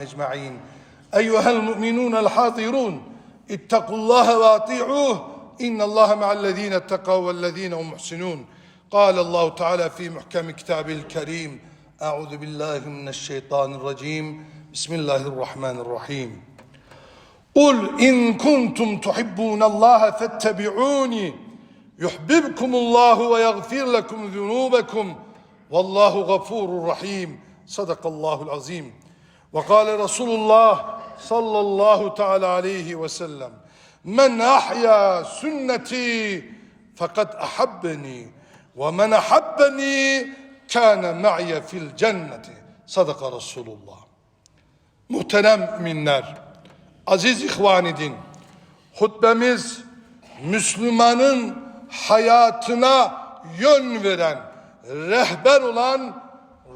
أجمعين. أيها المؤمنون الحاضرون اتقوا الله وأطيعوه إن الله مع الذين اتقوا والذين هم محسنون. قال الله تعالى في محكم كتابه الكريم أعوذ بالله من الشيطان الرجيم. بسم الله الرحمن الرحيم. قل إن كنتم تحبون الله فاتبعوني يحببكم الله ويغفر لكم ذنوبكم. والله غفور رحيم. صدق الله العظيم. Ve kâle Resulullah sallallahu teala aleyhi ve sellem Men ahya sünneti fakat ahabbeni ve men ahabbeni kâne me'ye fil cenneti. Sadaka Resulullah. Muhterem müminler, aziz ihvanidin, hutbemiz Müslümanın hayatına yön veren, rehber olan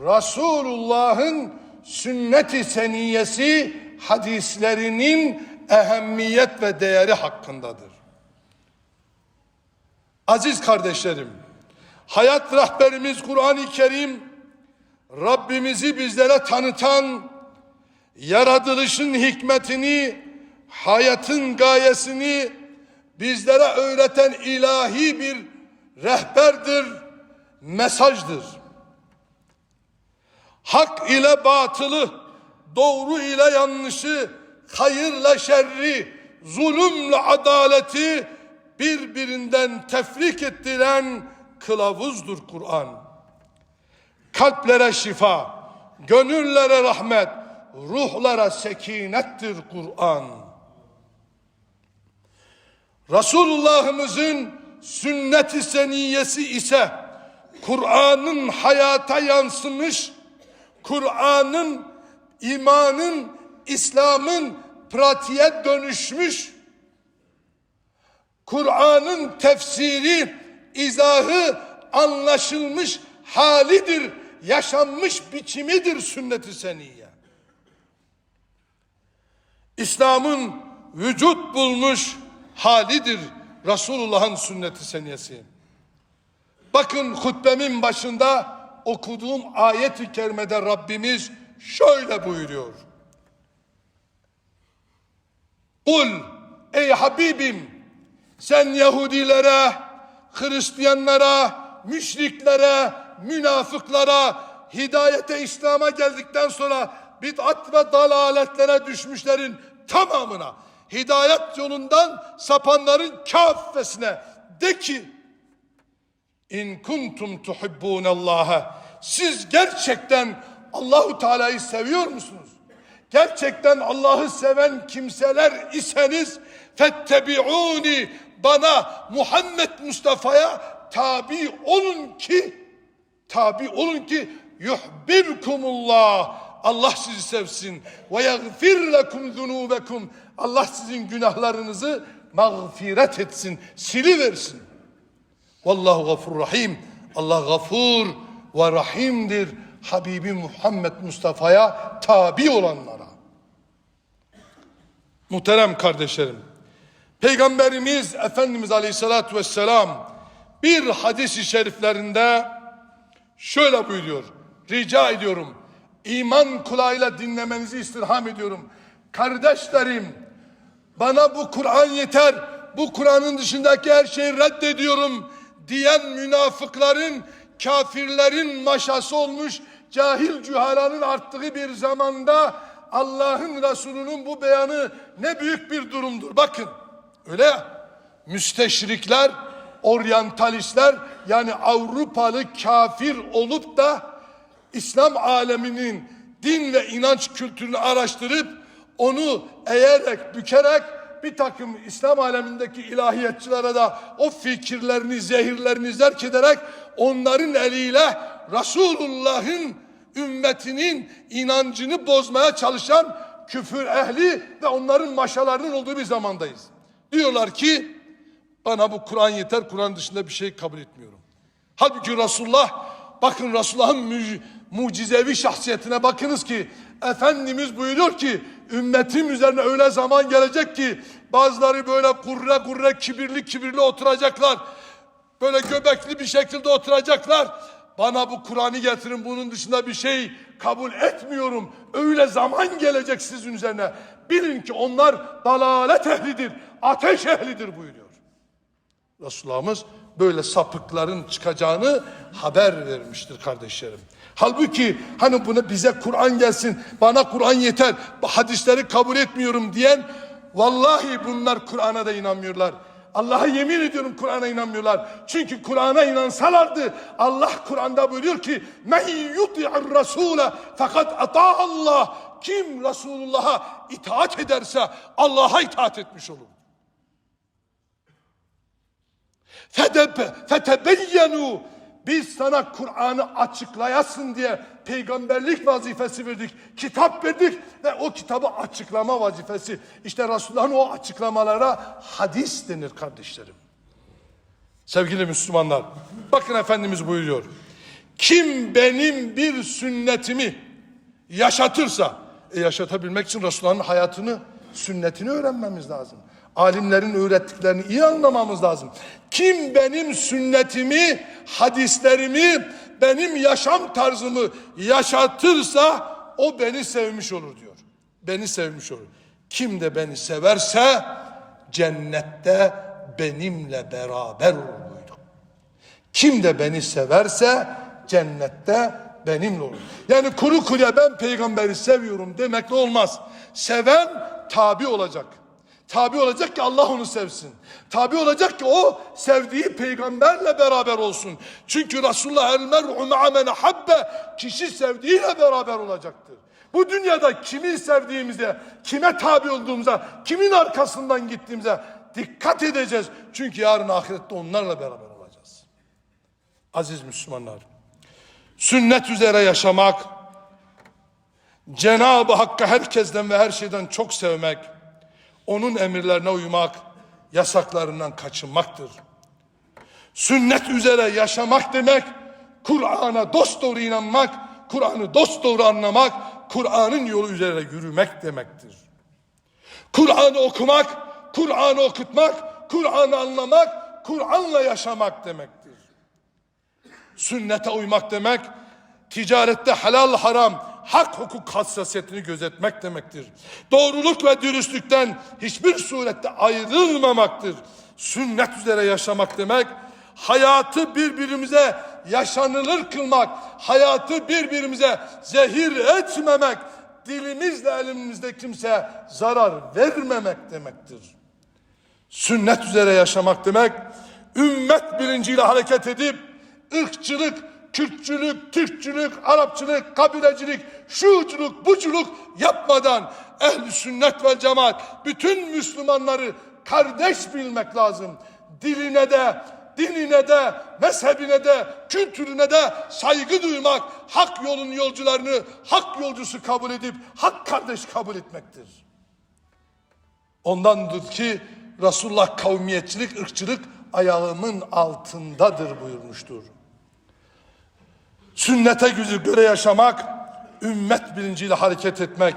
Resulullah'ın sünnet-i seniyesi hadislerinin ehemmiyet ve değeri hakkındadır. Aziz kardeşlerim, hayat rehberimiz Kur'an-ı Kerim Rabbimizi bizlere tanıtan, yaratılışın hikmetini, hayatın gayesini bizlere öğreten ilahi bir rehberdir, mesajdır. Hak ile batılı, doğru ile yanlışı, hayırla şerri, zulümle adaleti birbirinden tefrik ettiren kılavuzdur Kur'an. Kalplere şifa, gönüllere rahmet, ruhlara sekinettir Kur'an. Resulullah'ımızın sünnet-i seniyesi ise Kur'an'ın hayata yansımış, Kur'an'ın, imanın, İslam'ın pratiğe dönüşmüş, Kur'an'ın tefsiri, izahı anlaşılmış halidir, yaşanmış biçimidir sünnet-i seniyye. İslam'ın vücut bulmuş halidir Resulullah'ın sünnet-i seniyesi. Bakın hutbemin başında okuduğum ayet-i kerimede Rabbimiz şöyle buyuruyor. Kul ey Habibim sen Yahudilere, Hristiyanlara, müşriklere, münafıklara, hidayete İslam'a geldikten sonra bid'at ve dalaletlere düşmüşlerin tamamına, hidayet yolundan sapanların kafesine de ki İn kuntum tuhibbunallaha siz gerçekten Allahu Teala'yı seviyor musunuz? Gerçekten Allah'ı seven kimseler iseniz fettebi'uni bana Muhammed Mustafa'ya tabi olun ki tabi olun ki yuhbibkumullah Allah sizi sevsin ve yagfir lekum zunubekum Allah sizin günahlarınızı mağfiret etsin, siliversin. Vallahu gafur rahim. Allah gafur ve rahimdir. Habibi Muhammed Mustafa'ya tabi olanlara. Muhterem kardeşlerim. Peygamberimiz Efendimiz Aleyhisselatü Vesselam bir hadis-i şeriflerinde şöyle buyuruyor. Rica ediyorum. iman kulağıyla dinlemenizi istirham ediyorum. Kardeşlerim bana bu Kur'an yeter. Bu Kur'an'ın dışındaki her şeyi reddediyorum diyen münafıkların, kafirlerin maşası olmuş cahil cühalanın arttığı bir zamanda Allah'ın Resulü'nün bu beyanı ne büyük bir durumdur. Bakın öyle ya müsteşrikler, oryantalistler yani Avrupalı kafir olup da İslam aleminin din ve inanç kültürünü araştırıp onu eğerek, bükerek bir takım İslam alemindeki ilahiyatçılara da o fikirlerini, zehirlerini zerk ederek onların eliyle Resulullah'ın ümmetinin inancını bozmaya çalışan küfür ehli ve onların maşalarının olduğu bir zamandayız. Diyorlar ki bana bu Kur'an yeter, Kur'an dışında bir şey kabul etmiyorum. Halbuki Resulullah, bakın Resulullah'ın mu- mucizevi şahsiyetine bakınız ki Efendimiz buyuruyor ki ümmetim üzerine öyle zaman gelecek ki bazıları böyle kurre kurre kibirli kibirli oturacaklar. Böyle göbekli bir şekilde oturacaklar. bana bu Kur'an'ı getirin bunun dışında bir şey kabul etmiyorum. Öyle zaman gelecek sizin üzerine. Bilin ki onlar dalalet ehlidir, ateş ehlidir buyuruyor. Resulullah'ımız böyle sapıkların çıkacağını haber vermiştir kardeşlerim. Halbuki hani buna bize Kur'an gelsin, bana Kur'an yeter, hadisleri kabul etmiyorum diyen vallahi bunlar Kur'an'a da inanmıyorlar. Allah'a yemin ediyorum Kur'an'a inanmıyorlar. Çünkü Kur'an'a inansalardı Allah Kur'an'da buyuruyor ki men yuti'ir rasule fakat ata Allah kim Resulullah'a itaat ederse Allah'a itaat etmiş olur. Fedebe, fetebeyyenu biz sana Kur'an'ı açıklayasın diye peygamberlik vazifesi verdik. Kitap verdik ve o kitabı açıklama vazifesi. İşte Resulullah'ın o açıklamalara hadis denir kardeşlerim. Sevgili Müslümanlar, bakın Efendimiz buyuruyor. Kim benim bir sünnetimi yaşatırsa, e yaşatabilmek için Resulullah'ın hayatını, sünnetini öğrenmemiz lazım. Alimlerin öğrettiklerini iyi anlamamız lazım. Kim benim sünnetimi, hadislerimi, benim yaşam tarzımı yaşatırsa o beni sevmiş olur diyor. Beni sevmiş olur. Kim de beni severse cennette benimle beraber olur buydu. Kim de beni severse cennette benimle olur. Yani kuru kuruya ben peygamberi seviyorum demekle olmaz. Seven tabi olacak. Tabi olacak ki Allah onu sevsin. Tabi olacak ki o sevdiği peygamberle beraber olsun. Çünkü Resulullah el mer'u ma'a men habbe kişi sevdiğiyle beraber olacaktır. Bu dünyada kimi sevdiğimize, kime tabi olduğumuza, kimin arkasından gittiğimize dikkat edeceğiz. Çünkü yarın ahirette onlarla beraber olacağız. Aziz Müslümanlar, sünnet üzere yaşamak, Cenab-ı Hakk'a herkesten ve her şeyden çok sevmek, onun emirlerine uymak, yasaklarından kaçınmaktır. Sünnet üzere yaşamak demek, Kur'an'a dosdoğru inanmak, Kur'an'ı dosdoğru anlamak, Kur'an'ın yolu üzere yürümek demektir. Kur'an'ı okumak, Kur'an'ı okutmak, Kur'an'ı anlamak, Kur'an'la yaşamak demektir. Sünnete uymak demek, ticarette helal haram, hak hukuk hassasiyetini gözetmek demektir. Doğruluk ve dürüstlükten hiçbir surette ayrılmamaktır. Sünnet üzere yaşamak demek, hayatı birbirimize yaşanılır kılmak, hayatı birbirimize zehir etmemek, dilimizle elimizde kimse zarar vermemek demektir. Sünnet üzere yaşamak demek, ümmet bilinciyle hareket edip, ırkçılık, Kürtçülük, Türkçülük, Arapçılık, kabilecilik, şuculuk, buculuk yapmadan ehli sünnet ve cemaat bütün Müslümanları kardeş bilmek lazım. Diline de, dinine de, mezhebine de, kültürüne de saygı duymak, hak yolun yolcularını hak yolcusu kabul edip hak kardeş kabul etmektir. Ondandır ki Resulullah kavmiyetçilik, ırkçılık ayağımın altındadır buyurmuştur. Sünnete göre yaşamak, ümmet bilinciyle hareket etmek,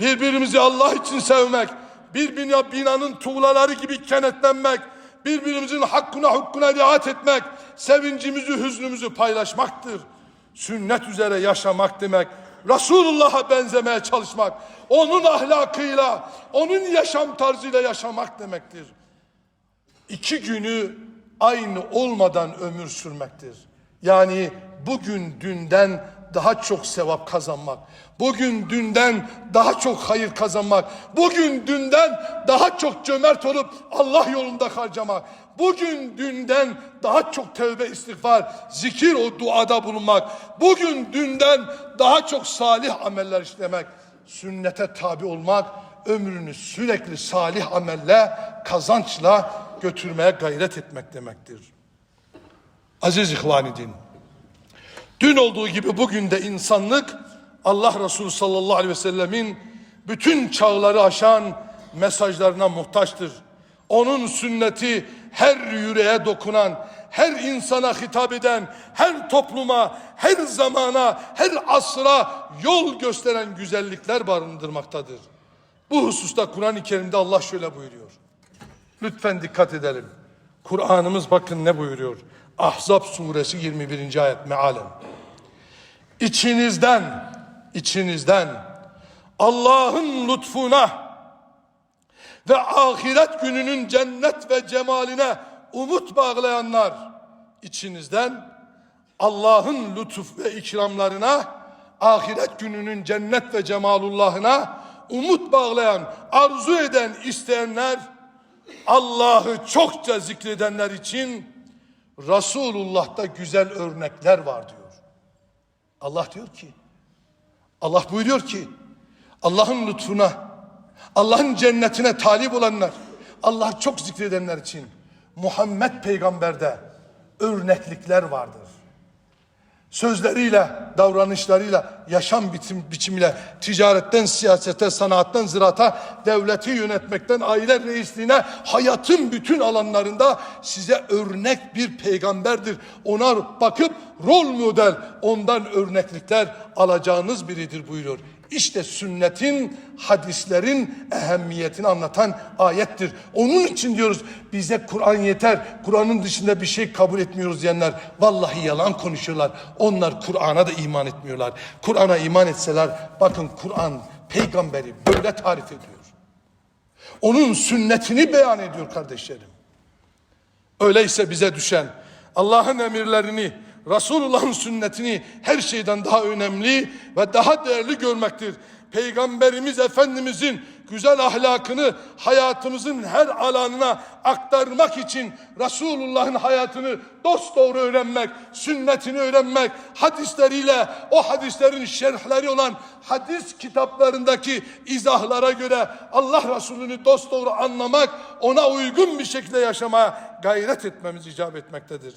birbirimizi Allah için sevmek, birbirine binanın tuğlaları gibi kenetlenmek, birbirimizin hakkına hukkuna riayet etmek, sevincimizi, hüznümüzü paylaşmaktır. Sünnet üzere yaşamak demek, Resulullah'a benzemeye çalışmak, onun ahlakıyla, onun yaşam tarzıyla yaşamak demektir. İki günü aynı olmadan ömür sürmektir. Yani bugün dünden daha çok sevap kazanmak. Bugün dünden daha çok hayır kazanmak. Bugün dünden daha çok cömert olup Allah yolunda harcamak. Bugün dünden daha çok tövbe istiğfar, zikir o duada bulunmak. Bugün dünden daha çok salih ameller işlemek. Sünnete tabi olmak, ömrünü sürekli salih amelle, kazançla götürmeye gayret etmek demektir. Aziz İhvan-ı Din. Dün olduğu gibi bugün de insanlık Allah Resulü sallallahu aleyhi ve sellemin bütün çağları aşan mesajlarına muhtaçtır. Onun sünneti her yüreğe dokunan, her insana hitap eden, her topluma, her zamana, her asra yol gösteren güzellikler barındırmaktadır. Bu hususta Kur'an-ı Kerim'de Allah şöyle buyuruyor. Lütfen dikkat edelim. Kur'an'ımız bakın ne buyuruyor. Ahzab suresi 21. ayet mealen. İçinizden, içinizden Allah'ın lütfuna ve ahiret gününün cennet ve cemaline umut bağlayanlar içinizden Allah'ın lütuf ve ikramlarına ahiret gününün cennet ve cemalullahına umut bağlayan, arzu eden, isteyenler Allah'ı çokça zikredenler için Resulullah'ta güzel örnekler var diyor. Allah diyor ki Allah buyuruyor ki Allah'ın lütfuna Allah'ın cennetine talip olanlar Allah çok zikredenler için Muhammed peygamberde örneklikler vardır. Sözleriyle, davranışlarıyla, yaşam biçim, biçimiyle, ticaretten siyasete, sanattan ziraata, devleti yönetmekten aile reisliğine, hayatın bütün alanlarında size örnek bir peygamberdir. Ona bakıp rol model, ondan örneklikler alacağınız biridir buyuruyor. İşte sünnetin, hadislerin ehemmiyetini anlatan ayettir. Onun için diyoruz bize Kur'an yeter. Kur'an'ın dışında bir şey kabul etmiyoruz diyenler vallahi yalan konuşuyorlar. Onlar Kur'an'a da iman etmiyorlar. Kur'an'a iman etseler bakın Kur'an peygamberi böyle tarif ediyor. Onun sünnetini beyan ediyor kardeşlerim. Öyleyse bize düşen Allah'ın emirlerini, Resulullah'ın sünnetini her şeyden daha önemli ve daha değerli görmektir. Peygamberimiz Efendimizin güzel ahlakını hayatımızın her alanına aktarmak için Resulullah'ın hayatını dosdoğru öğrenmek, sünnetini öğrenmek, hadisleriyle o hadislerin şerhleri olan hadis kitaplarındaki izahlara göre Allah Resulü'nü dosdoğru anlamak, ona uygun bir şekilde yaşamaya gayret etmemiz icap etmektedir.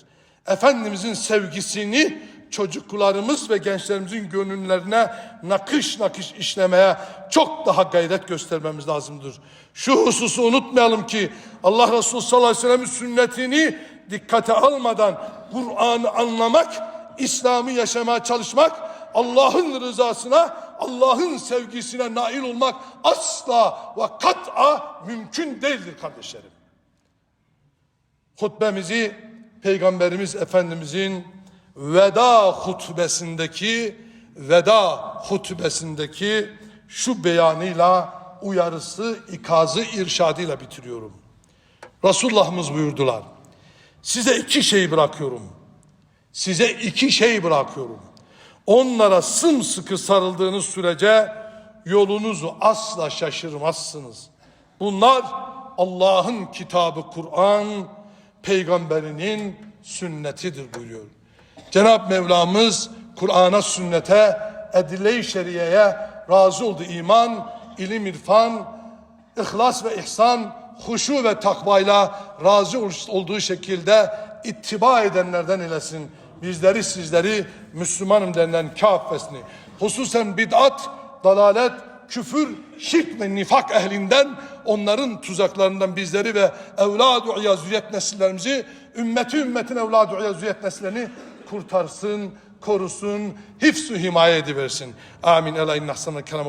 Efendimizin sevgisini çocuklarımız ve gençlerimizin gönüllerine nakış nakış işlemeye çok daha gayret göstermemiz lazımdır. Şu hususu unutmayalım ki Allah Resulü sallallahu aleyhi ve sellem'in sünnetini dikkate almadan Kur'an'ı anlamak, İslam'ı yaşamaya çalışmak, Allah'ın rızasına, Allah'ın sevgisine nail olmak asla ve kat'a mümkün değildir kardeşlerim. Hutbemizi Peygamberimiz Efendimizin veda hutbesindeki veda hutbesindeki şu beyanıyla uyarısı, ikazı, irşadıyla bitiriyorum. Resulullah'ımız buyurdular. Size iki şey bırakıyorum. Size iki şey bırakıyorum. Onlara sımsıkı sarıldığınız sürece yolunuzu asla şaşırmazsınız. Bunlar Allah'ın kitabı Kur'an, peygamberinin sünnetidir buyuruyor. Cenab Mevlamız Kur'an'a, sünnete, edile-i şeriyeye razı oldu. İman, ilim, irfan, ihlas ve ihsan, huşu ve takvayla razı olduğu şekilde ittiba edenlerden eylesin. Bizleri sizleri Müslümanım denilen kafesini, hususen bid'at, dalalet, küfür, şirk ve nifak ehlinden onların tuzaklarından bizleri ve evladu iyazüyet nesillerimizi ümmeti ümmetin evladu iyazüyet nesillerini kurtarsın, korusun, hifzu himaye ediversin. Amin. Ela inna kelam